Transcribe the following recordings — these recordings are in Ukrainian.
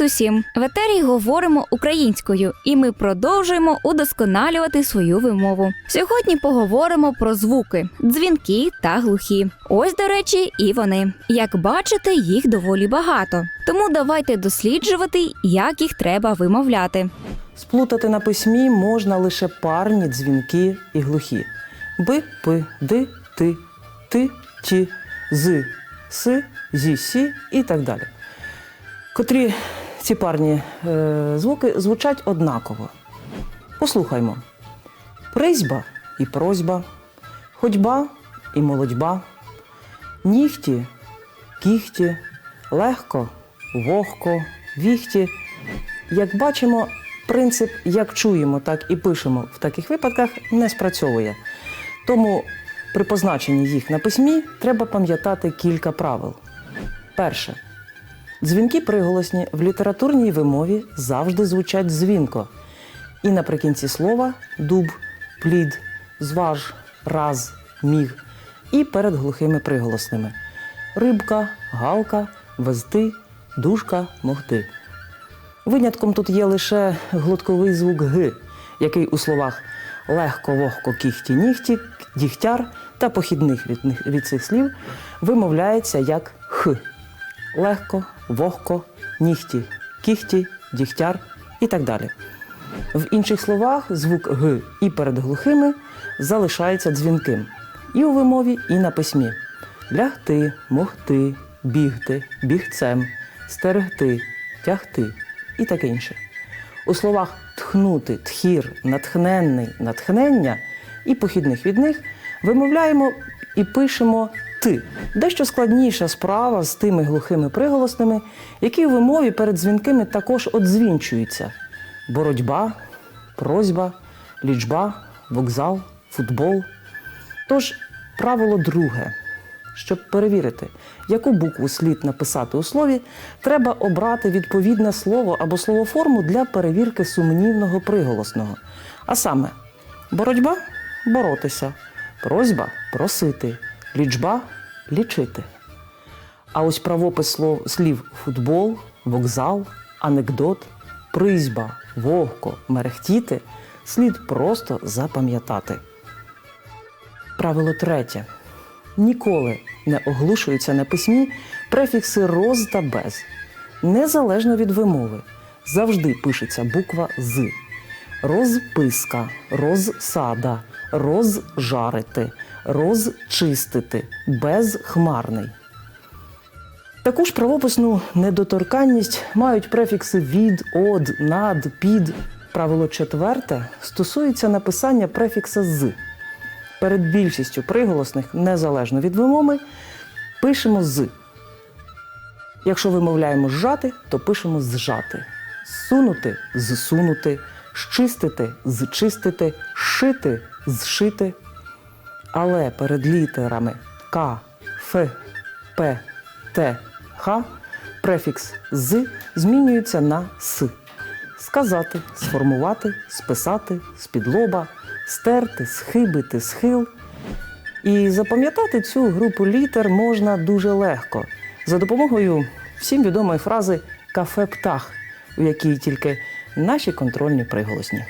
усім! В етері говоримо українською, і ми продовжуємо удосконалювати свою вимову. Сьогодні поговоримо про звуки, дзвінки та глухі. Ось, до речі, і вони. Як бачите, їх доволі багато. Тому давайте досліджувати, як їх треба вимовляти. Сплутати на письмі можна лише парні дзвінки і глухі. Би, пи, ди, ти, ти, ті, з, си, зі, сі і так далі. Котрі ці парні е, звуки звучать однаково. Послухаймо: призьба і просьба, ходьба і молодьба, нігті, кіхті, легко, вогко, віхті. Як бачимо, принцип як чуємо, так і пишемо в таких випадках не спрацьовує. Тому при позначенні їх на письмі треба пам'ятати кілька правил. Перше. Дзвінки приголосні в літературній вимові завжди звучать дзвінко. І наприкінці слова дуб, плід, зваж, раз, міг. І перед глухими приголосними рибка, галка, везти, дужка, могти. Винятком тут є лише глотковий звук Г, який у словах легко, вогко, кіхті, нігті, дігтяр та похідних від, від цих слів вимовляється як Х. Легко, вогко, нігті, кіхті, дігтяр і так далі. В інших словах звук Г і перед глухими залишається дзвінким і у вимові, і на письмі. Лягти, могти, бігти, бігцем, стерегти, тягти і таке інше. У словах тхнути, тхір, натхненний, натхнення і похідних від них вимовляємо і пишемо ти. Дещо складніша справа з тими глухими приголосними, які у вимові перед дзвінкими також одзвінчуються: боротьба, просьба, лічба, вокзал, футбол. Тож, правило друге. Щоб перевірити, яку букву слід написати у слові, треба обрати відповідне слово або словоформу для перевірки сумнівного приголосного. А саме боротьба боротися, просьба просити, лічба лічити. А ось правопис слов, слів футбол, вокзал, анекдот, призьба, вогко, мерехтіти слід просто запам'ятати. Правило третє. Ніколи не оглушуються на письмі префікси роз та без. Незалежно від вимови. Завжди пишеться буква з. Розписка, розсада, розжарити, розчистити, безхмарний. Таку ж правописну недоторканність мають префікси від, од, над, під. Правило четверте стосується написання префікса з. Перед більшістю приголосних, незалежно від вимови, пишемо з. Якщо вимовляємо зжати, то пишемо зжати. Сунути зсунути, щистити зчистити, шити зшити. Але перед літерами К, Ф, П, Т, Х префікс з змінюється на с. Сказати, сформувати, списати, з-під-лоба, стерти, схибити, схил. І запам'ятати цю групу літер можна дуже легко за допомогою всім відомої фрази кафе птах, у якій тільки наші контрольні приголосні.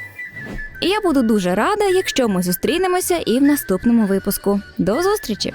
Я буду дуже рада, якщо ми зустрінемося і в наступному випуску. До зустрічі!